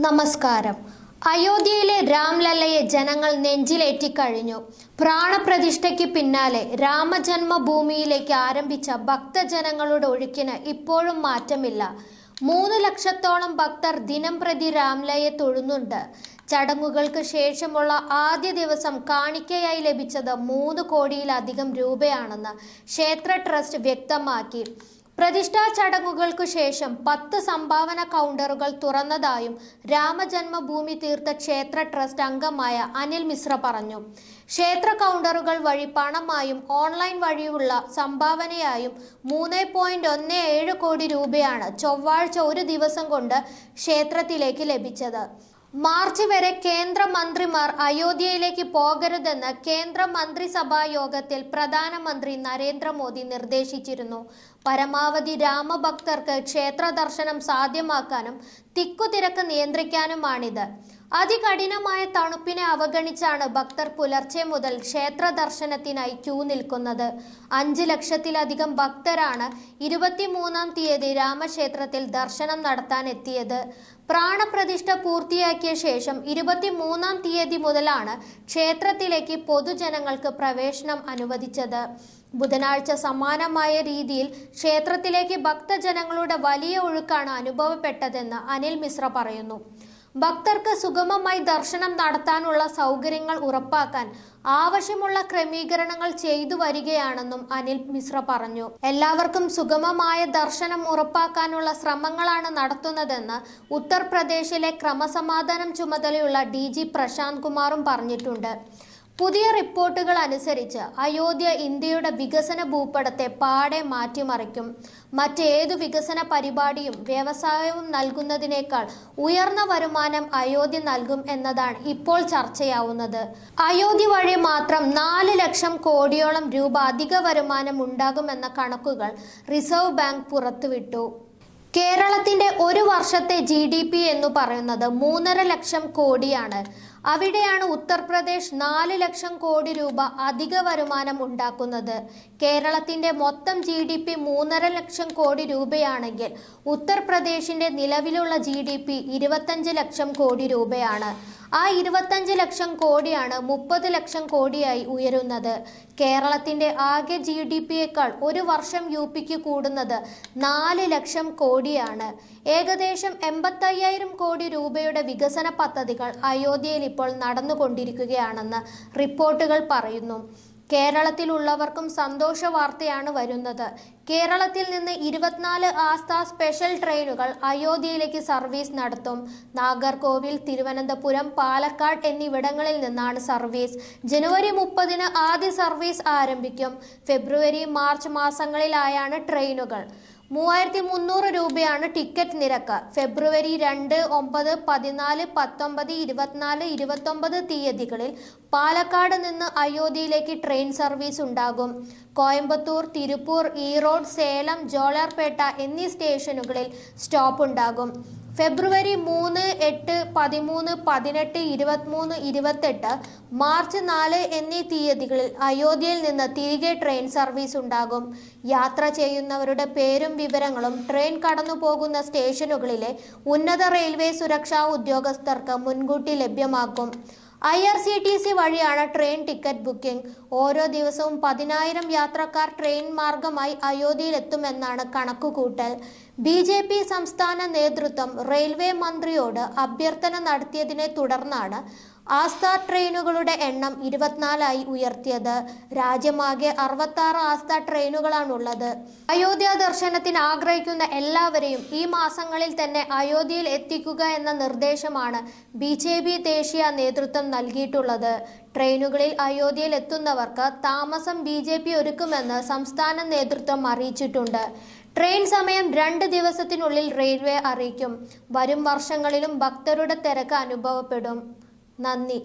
നമസ്കാരം. അയോധ്യയിലെ രാംലല്ലയെ ജനങ്ങൾ നെഞ്ചിലേറ്റിക്കഴിഞ്ഞു പ്രാണപ്രതിഷ്ഠയ്ക്ക് പിന്നാലെ രാമജന്മഭൂമിയിലേക്ക് ആരംഭിച്ച ഭക്തജനങ്ങളുടെ ഒഴുക്കിന് ഇപ്പോഴും മാറ്റമില്ല. മൂന്ന് ലക്ഷത്തോളം ഭക്തർ ദിനം പ്രതി രാംലയെ തൊഴുന്നുണ്ട്. ചടങ്ങുകൾക്ക് ശേഷമുള്ള ആദ്യ ദിവസം കാണിക്കയായി ലഭിച്ചത് മൂന്ന് കോടിയിലധികം രൂപയാണെന്ന് ക്ഷേത്ര ട്രസ്റ്റ് വ്യക്തമാക്കി. പ്രതിഷ്ഠാ ചടങ്ങുകൾക്കു ശേഷം പത്ത് സംഭാവന കൗണ്ടറുകൾ തുറന്നതായും രാമജന്മഭൂമി തീർത്ഥ ക്ഷേത്ര ട്രസ്റ്റ് അംഗമായ അനിൽ മിശ്ര പറഞ്ഞു. ക്ഷേത്ര കൗണ്ടറുകൾ വഴി പണമായും ഓൺലൈൻ വഴിയുള്ള സംഭാവനയായും മൂന്ന് പോയിന്റ് ഒന്ന് ഏഴ് കോടി രൂപയാണ് ചൊവ്വാഴ്ച ഒരു ദിവസം കൊണ്ട് ക്ഷേത്രത്തിലേക്ക് ലഭിച്ചത്. മാർച്ച് വരെ കേന്ദ്രമന്ത്രിമാർ അയോധ്യയിലേക്ക് പോകരുതെന്ന് കേന്ദ്ര മന്ത്രിസഭാ യോഗത്തിൽ പ്രധാനമന്ത്രി നരേന്ദ്രമോദി നിർദ്ദേശിച്ചിരുന്നു. പരമാവധി രാമഭക്തർക്ക് ക്ഷേത്ര ദർശനം സാധ്യമാക്കാനും തിക്കുതിരക്ക് നിയന്ത്രിക്കാനുമാണിത്. അതികഠിനമായ തണുപ്പിനെ അവഗണിച്ചാണ് ഭക്തർ പുലർച്ചെ മുതൽ ക്ഷേത്ര ദർശനത്തിനായി ക്യൂ നിൽക്കുന്നത്. അഞ്ച് ലക്ഷത്തിലധികം ഭക്തരാണ് ഇരുപത്തിമൂന്നാം തീയതി രാമക്ഷേത്രത്തിൽ ദർശനം നടത്താൻ എത്തിയത്. പ്രാണപ്രതിഷ്ഠ പൂർത്തിയാക്കിയ ശേഷം ഇരുപത്തിമൂന്നാം തീയതി മുതലാണ് ക്ഷേത്രത്തിലേക്ക് പൊതുജനങ്ങൾക്ക് പ്രവേശനം അനുവദിച്ചത്. ബുധനാഴ്ച സമാനമായ രീതിയിൽ ക്ഷേത്രത്തിലേക്ക് ഭക്തജനങ്ങളുടെ വലിയ ഒഴുക്കാണ് അനുഭവപ്പെട്ടതെന്ന് അനിൽ മിശ്ര പറയുന്നു. ഭക്തർക്ക് സുഗമമായി ദർശനം നടത്താനുള്ള സൗകര്യങ്ങൾ ഉറപ്പാക്കാൻ ആവശ്യമുള്ള ക്രമീകരണങ്ങൾ ചെയ്തു വരികയാണെന്നും അനിൽ മിശ്ര പറഞ്ഞു. എല്ലാവർക്കും സുഗമമായ ദർശനം ഉറപ്പാക്കാനുള്ള ശ്രമങ്ങളാണ് നടത്തുന്നതെന്ന് ഉത്തർപ്രദേശിലെ ക്രമസമാധാനം ചുമതലയുള്ള ഡി പ്രശാന്ത് കുമാറും പറഞ്ഞിട്ടുണ്ട്. പുതിയ റിപ്പോർട്ടുകൾ അനുസരിച്ച് അയോധ്യ ഇന്ത്യയുടെ വികസന ഭൂപടത്തെ പാടെ മാറ്റിമറിക്കും. മറ്റേതു വികസന പരിപാടിയും വ്യവസായവും നൽകുന്നതിനേക്കാൾ ഉയർന്ന വരുമാനം അയോധ്യ നൽകും എന്നതാണ് ഇപ്പോൾ ചർച്ചയാവുന്നത്. അയോധ്യ വഴി മാത്രം നാല് ലക്ഷം കോടിയോളം രൂപ അധിക വരുമാനം ഉണ്ടാകുമെന്ന കണക്കുകൾ റിസർവ് ബാങ്ക് പുറത്തുവിട്ടു. കേരളത്തിന്റെ ഒരു വർഷത്തെ ജി ഡി പി എന്ന് പറയുന്നത് മൂന്നര ലക്ഷം കോടിയാണ്. അവിടെയാണ് ഉത്തർപ്രദേശ് നാല് ലക്ഷം കോടി രൂപ അധിക വരുമാനം ഉണ്ടാക്കുന്നത്. കേരളത്തിന്റെ മൊത്തം ജി ഡി പി മൂന്നര ലക്ഷം കോടി രൂപയാണെങ്കിൽ ഉത്തർപ്രദേശിന്റെ നിലവിലുള്ള ജി ഡി പി ഇരുപത്തഞ്ച് ലക്ഷം കോടി രൂപയാണ്. ആ ഇരുപത്തഞ്ച് ലക്ഷം കോടിയാണ് മുപ്പത് ലക്ഷം കോടിയായി ഉയരുന്നത്. കേരളത്തിന്റെ ആകെ ജി ഡി പിയേക്കാൾ ഒരു വർഷം യു പിക്ക് കൂടുന്നത് നാല് ലക്ഷം കോടിയാണ്. ഏകദേശം എൺപത്തയ്യായിരം കോടി രൂപയുടെ വികസന പദ്ധതികൾ അയോധ്യയിൽ ഇപ്പോൾ നടന്നുകൊണ്ടിരിക്കുകയാണെന്ന് റിപ്പോർട്ടുകൾ പറയുന്നു. കേരളത്തിലുള്ളവർക്കും സന്തോഷ വാർത്തയാണ് വരുന്നത്. കേരളത്തിൽ നിന്ന് ഇരുപത്തിനാല് ആസ്ഥ സ്പെഷ്യൽ ട്രെയിനുകൾ അയോധ്യയിലേക്ക് സർവീസ് നടത്തും. നാഗർകോവിൽ തിരുവനന്തപുരം പാലക്കാട് എന്നിവിടങ്ങളിൽ നിന്നാണ് സർവീസ്. ജനുവരി മുപ്പതിന് ആദ്യ സർവീസ് ആരംഭിക്കും. ഫെബ്രുവരി മാർച്ച് മാസങ്ങളിലായാണ് ട്രെയിനുകൾ. മൂവായിരത്തി മുന്നൂറ് രൂപയാണ് ടിക്കറ്റ് നിരക്ക്. ഫെബ്രുവരി രണ്ട് ഒമ്പത് പതിനാല് പത്തൊമ്പത് ഇരുപത്തിനാല് ഇരുപത്തൊമ്പത് തീയതികളിൽ പാലക്കാട് നിന്ന് അയോധ്യയിലേക്ക് ട്രെയിൻ സർവീസ് ഉണ്ടാകും. കോയമ്പത്തൂർ തിരുപ്പൂർ ഈറോഡ് സേലം ജോളാർപേട്ട എന്നീ സ്റ്റേഷനുകളിൽ സ്റ്റോപ്പ് ഉണ്ടാകും. ഫെബ്രുവരി മൂന്ന് എട്ട് പതിമൂന്ന് പതിനെട്ട് ഇരുപത്തിമൂന്ന് ഇരുപത്തെട്ട് മാർച്ച് നാല് എന്നീ തീയതികളിൽ അയോധ്യയിൽ നിന്ന് തിരികെ ട്രെയിൻ സർവീസ് ഉണ്ടാകും. യാത്ര ചെയ്യുന്നവരുടെ പേരും വിവരങ്ങളും ട്രെയിൻ കടന്നു പോകുന്ന സ്റ്റേഷനുകളിലെ ഉന്നത റെയിൽവേ സുരക്ഷാ ഉദ്യോഗസ്ഥർക്ക് മുൻകൂട്ടി ലഭ്യമാക്കും I R C T C വഴിയാണ് ട്രെയിൻ ടിക്കറ്റ് ബുക്കിംഗ്. ഓരോ ദിവസവും പതിനായിരം യാത്രക്കാർ ട്രെയിൻ മാർഗമായി അയോധ്യയിലെത്തുമെന്നാണ് കണക്കുകൂട്ടൽ. ബി ജെ പി സംസ്ഥാന നേതൃത്വം റെയിൽവേ മന്ത്രിയോട് അഭ്യർത്ഥന നടത്തിയതിനെ തുടർന്നാണ് ആസ്ഥ ട്രെയിനുകളുടെ എണ്ണം ഇരുപത്തിനാലായി ഉയർത്തിയത്. രാജ്യമാകെ അറുപത്താറ് ആസ്ഥ ട്രെയിനുകളാണുള്ളത്. അയോധ്യ ദർശനത്തിന് ആഗ്രഹിക്കുന്ന എല്ലാവരെയും ഈ മാസങ്ങളിൽ തന്നെ അയോധ്യയിൽ എത്തിക്കുക എന്ന നിർദ്ദേശമാണ് ബി ജെ പി ദേശീയ നേതൃത്വം നൽകിയിട്ടുള്ളത്. ട്രെയിനുകളിൽ അയോധ്യയിൽ എത്തുന്നവർക്ക് താമസം ബി ജെ പി ഒരുക്കുമെന്ന് സംസ്ഥാന നേതൃത്വം അറിയിച്ചിട്ടുണ്ട്. ട്രെയിൻ സമയം രണ്ട് ദിവസത്തിനുള്ളിൽ റെയിൽവേ അറിയിക്കും. വരും വർഷങ്ങളിലും ഭക്തരുടെ തിരക്ക് അനുഭവപ്പെടും. നന്ദി